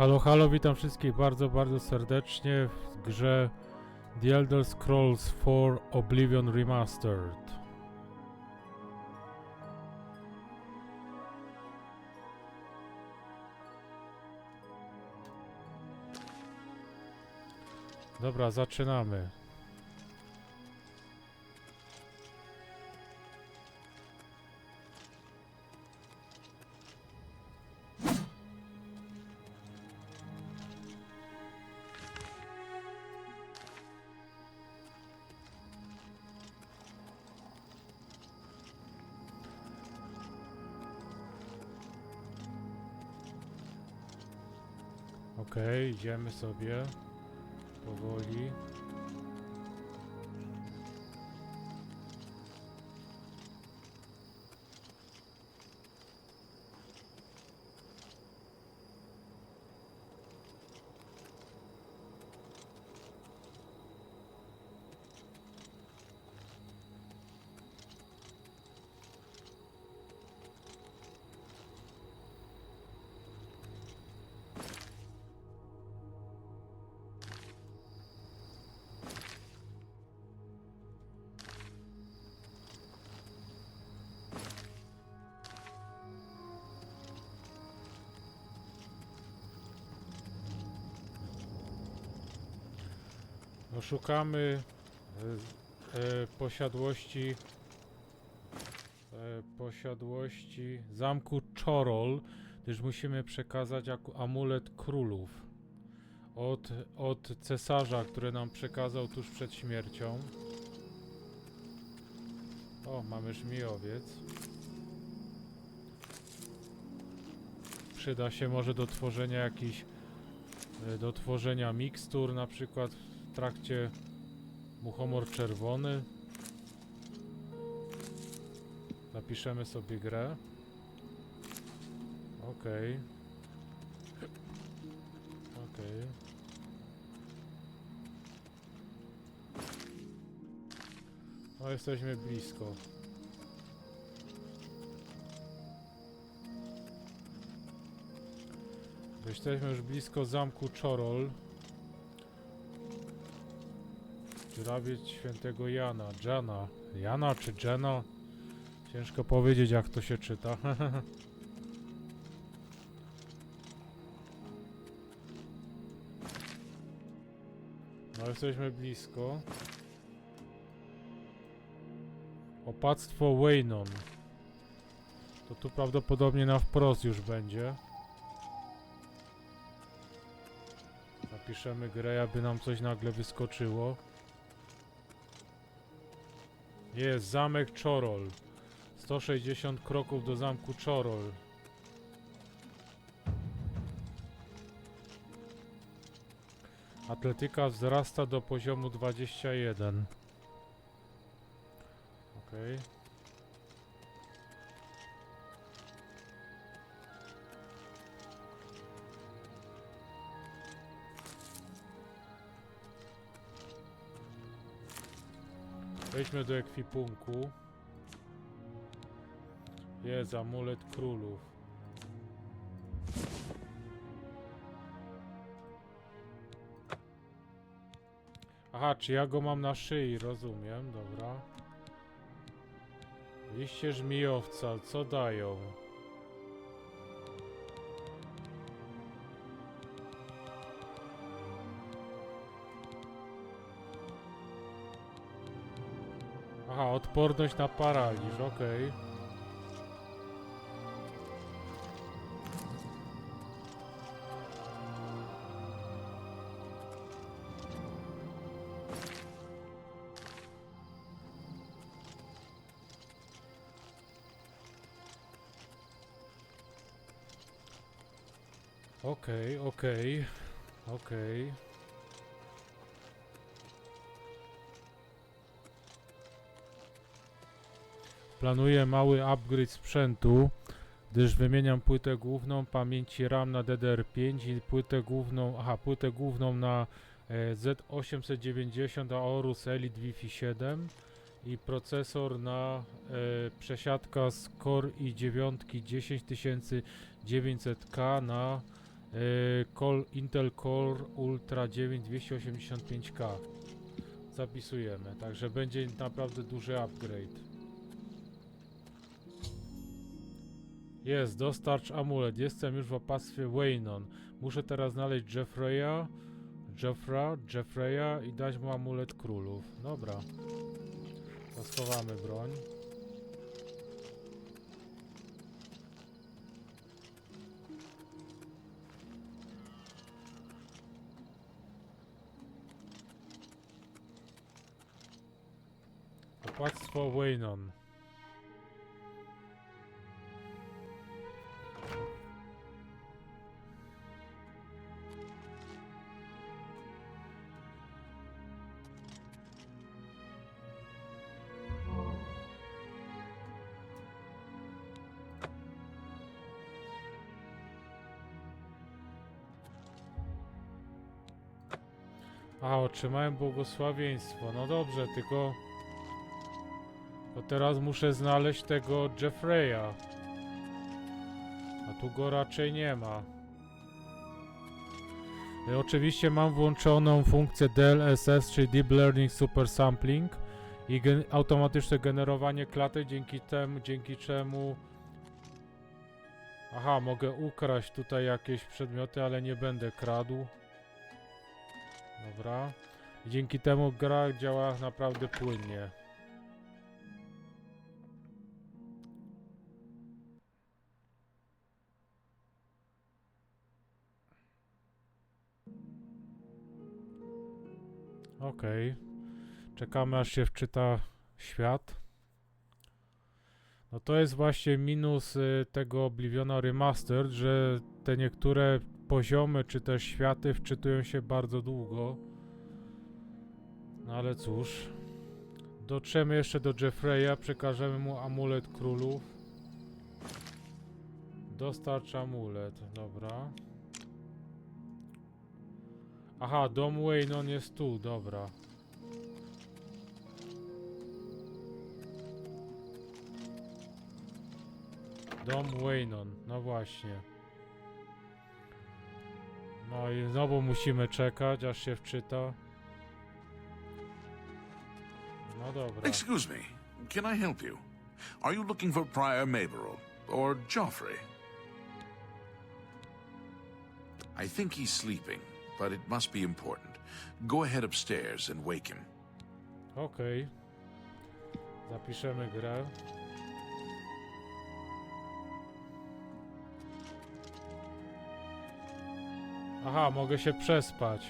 Halo, halo, witam wszystkich bardzo, bardzo serdecznie w grze The Elder Scrolls 4 Oblivion Remastered. Dobra, zaczynamy. Okej, idziemy sobie powoli. No, szukamy e, e, posiadłości e, posiadłości zamku Czorol, gdyż musimy przekazać amulet królów od, od cesarza, który nam przekazał tuż przed śmiercią. O, mamy żmijowiec. Przyda się może do tworzenia jakichś e, do tworzenia mikstur, na przykład w trakcie muchomor czerwony. Zapiszemy sobie grę. Okej. Okej. No jesteśmy blisko. Jesteśmy już blisko zamku Czorol. Dziurawiec świętego Jana. Jana. Jana czy Jena? Ciężko powiedzieć jak to się czyta. No jesteśmy blisko. Opactwo Waynon. To tu prawdopodobnie na wprost już będzie. Napiszemy grę, aby nam coś nagle wyskoczyło. Jest zamek Czorol. 160 kroków do zamku Czorol. Atletyka wzrasta do poziomu 21. Okej. Wejdźmy do ekwipunku. Jest amulet królów. Aha, czy ja go mam na szyi, rozumiem, dobra. Liście żmijowca, co dają? Aha, odporność na paraliż, okej. Okej, okej, okej. Planuję mały upgrade sprzętu, gdyż wymieniam płytę główną pamięci RAM na DDR5 i płytę główną, aha, płytę główną na e, Z890 Aorus Elite Wi-Fi 7 i procesor na e, przesiadka z Core i 9 10900K na Yy, Col, Intel Core Ultra 9 285K. Zapisujemy, także będzie naprawdę duży upgrade. Jest, dostarcz amulet. Jestem już w opactwie Waynon. Muszę teraz znaleźć Jeffreya, Jeffra, Jeffreya i dać mu amulet królów. Dobra. To schowamy broń. Opłactwo Waynon. A, otrzymałem błogosławieństwo. No dobrze, tylko... To teraz muszę znaleźć tego Jeffreya. A tu go raczej nie ma. I oczywiście mam włączoną funkcję DLSS, czyli Deep Learning Super Sampling i gen automatyczne generowanie klatek, dzięki temu, dzięki czemu... Aha, mogę ukraść tutaj jakieś przedmioty, ale nie będę kradł. Dobra. Dzięki temu gra działa naprawdę płynnie. Okej. Czekamy aż się wczyta świat. No to jest właśnie minus y, tego Obliviona Remastered, że te niektóre poziomy czy też światy wczytują się bardzo długo. No ale cóż. Dotrzemy jeszcze do Jeffreya, przekażemy mu amulet królów. Dostarcz amulet, dobra. Aha, dom Wayne, on jest tu, dobra. Dom Waynon, no właśnie. No i znowu musimy czekać, aż się wczyta. No dobra. Excuse me, can I help you? Are you looking for Prior Maberel or Joffrey? I think he's sleeping, but it must be important. Go ahead upstairs and wake him. Okej. Zapiszemy grę. Aha, mogę się przespać.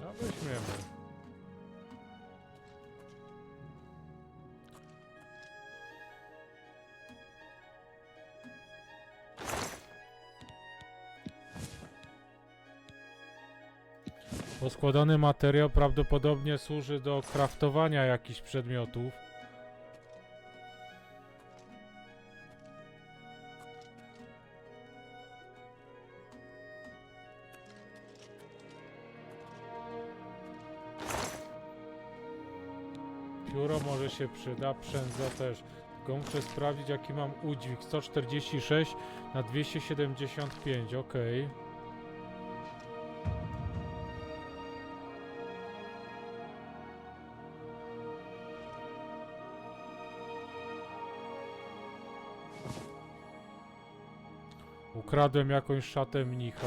No weźmiemy. Poskładany materiał prawdopodobnie służy do kraftowania jakichś przedmiotów. Się przyda, przędza też. Tylko muszę sprawdzić jaki mam udźwig. 146 na 275, okej. Ukradłem jakąś szatę mnicha.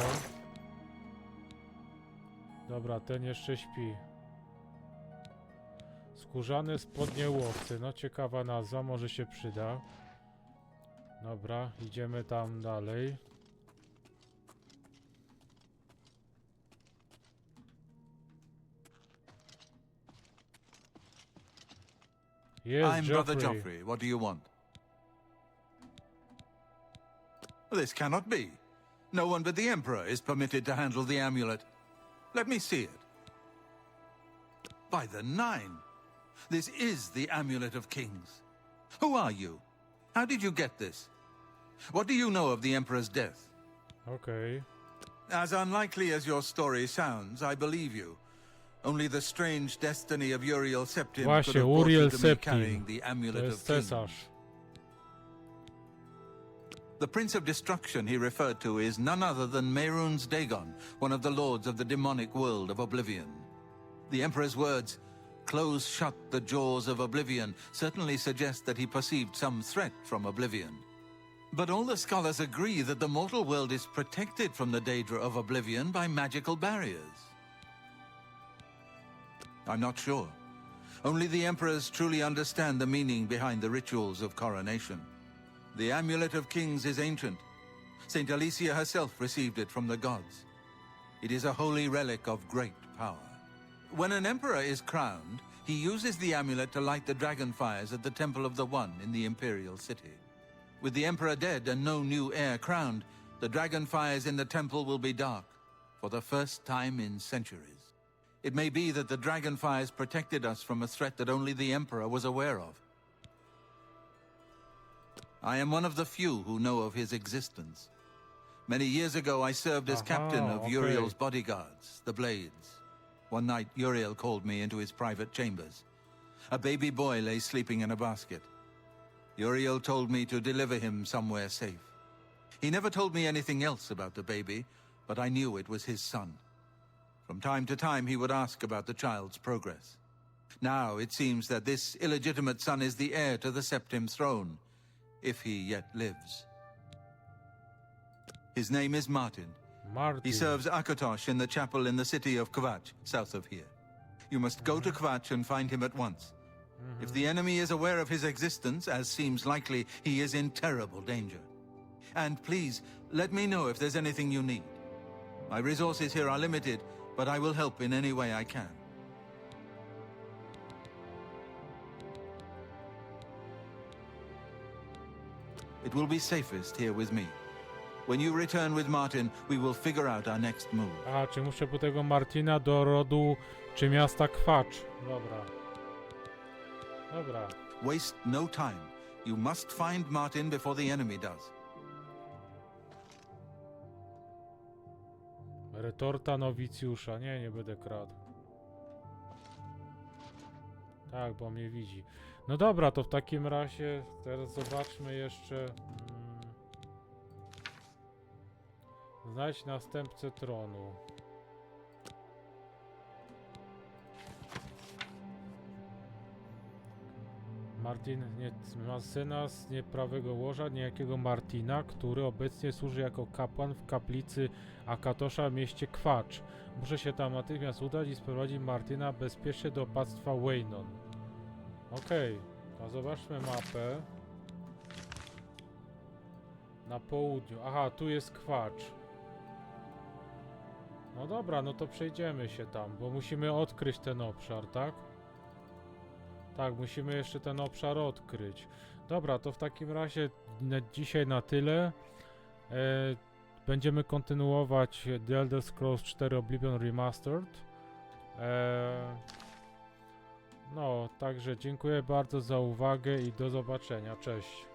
Dobra, ten jeszcze śpi. Skórzane spodnie łowcy. No ciekawa nazwa, może się przyda. Dobra, idziemy tam dalej. Jest I'm Brother. Joffrey. What do you want? This cannot be. No one but the Emperor is permitted to handle the amulet. Let me see it. By the Nine! This is the Amulet of Kings. Who are you? How did you get this? What do you know of the Emperor's death? Okay. As unlikely as your story sounds, I believe you. Only the strange destiny of Uriel Septim Właśnie, could have brought you Uriel to me Septim. carrying the amulet of kings. cesarz. The Prince of Destruction he referred to is none other than Mehrunes Dagon, one of the lords of the demonic world of Oblivion. The Emperor's words, close shut the jaws of Oblivion, certainly suggest that he perceived some threat from Oblivion. But all the scholars agree that the mortal world is protected from the Daedra of Oblivion by magical barriers. I'm not sure. Only the Emperors truly understand the meaning behind the rituals of coronation. The Amulet of Kings is ancient. Saint Alicia herself received it from the gods. It is a holy relic of great power. When an emperor is crowned, he uses the amulet to light the dragon fires at the Temple of the One in the imperial city. With the emperor dead and no new heir crowned, the dragon fires in the temple will be dark for the first time in centuries. It may be that the dragon fires protected us from a threat that only the emperor was aware of. I am one of the few who know of his existence. Many years ago, I served as Aha, captain of okay. Uriel's bodyguards, the Blades. One night, Uriel called me into his private chambers. A baby boy lay sleeping in a basket. Uriel told me to deliver him somewhere safe. He never told me anything else about the baby, but I knew it was his son. From time to time, he would ask about the child's progress. Now it seems that this illegitimate son is the heir to the Septim throne, if he yet lives. His name is Martin. He serves Akatosh in the chapel in the city of Kvach, south of here. You must go to Kvach and find him at once. Mm-hmm. If the enemy is aware of his existence, as seems likely, he is in terrible danger. And please, let me know if there's anything you need. My resources here are limited, but I will help in any way I can. It will be safest here with me. When you return with Martin, we will figure out our next move. A, czy muszę po tego Martina do rodu, czy miasta Kwacz? Dobra. Dobra. Waste no time. You must find Martin before the enemy does. Retorta nowicjusza. Nie, nie będę kradł. Tak, bo mnie widzi. No dobra, to w takim razie teraz zobaczmy jeszcze. Znajdź następcę tronu. Martin nie, ma syna z nieprawego łoża, niejakiego Martina, który obecnie służy jako kapłan w kaplicy Akatosza w mieście Kwacz. Muszę się tam natychmiast udać i sprowadzić Martina bezpiecznie do opactwa Waynon. Okej, to zobaczmy mapę. Na południu. Aha, tu jest Kwacz. No dobra, no to przejdziemy się tam, bo musimy odkryć ten obszar, tak? Tak, musimy jeszcze ten obszar odkryć. Dobra, to w takim razie na dzisiaj na tyle. E, będziemy kontynuować The Elder Scrolls 4 Oblivion Remastered. E, no, także dziękuję bardzo za uwagę i do zobaczenia. Cześć.